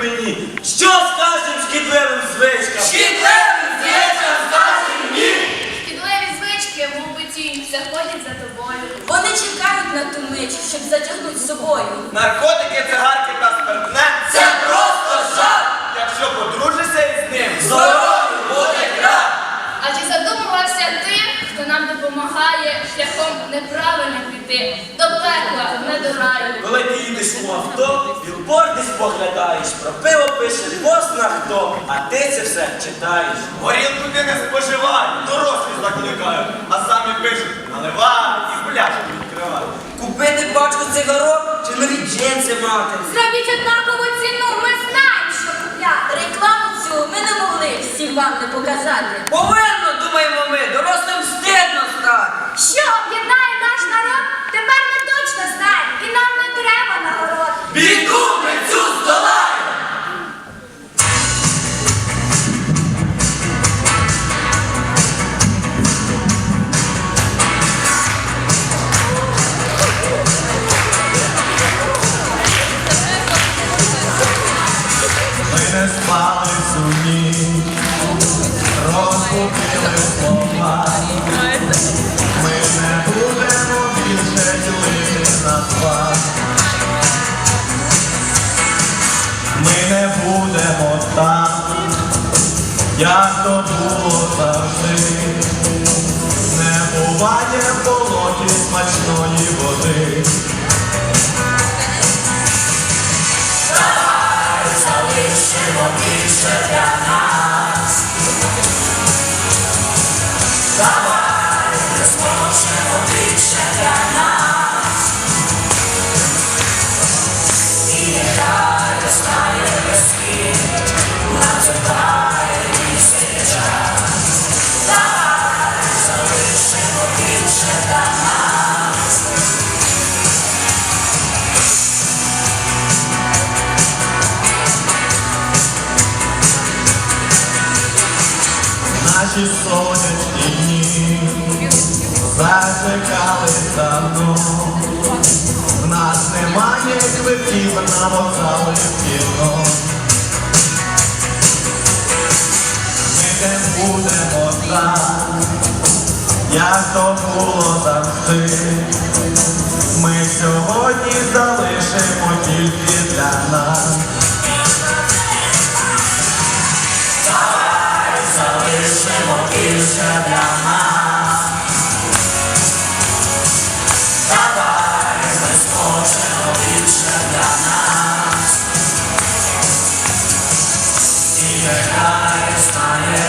мені. Що скажем шкідливим звичкам? Шкідливим звичкам скажем ні. Шкідливі звички, мов би заходять за тобою. Вони чекають на ту мить, щоб затягнути з собою. Наркотики, пекла, не до раю? Коли ти їдеш у авто, білборди споглядаєш, про пиво пише пост хто, а ти це все читаєш. Горілку ти не споживай, дорослі закликають, а самі пишуть, наливай і пляшку відкривай. Купити пачку цигарок чи нові джинси мати. Зробіть однакову ніч, розгубили слова. Ми не будемо більше ділити на два. Ми не будемо так, як то було завжди. Не буває в болоті смачної води. більше для нас. Давай, зможемо більше для нас. Наші сонячні дні закликали давно. В нас немає квитків на вокзали в кіно. Ми не будемо так, як то було завжди. Ми сьогодні залишимо Залишимо більше для нас. Давай ми зможемо більше для нас. І нехай стане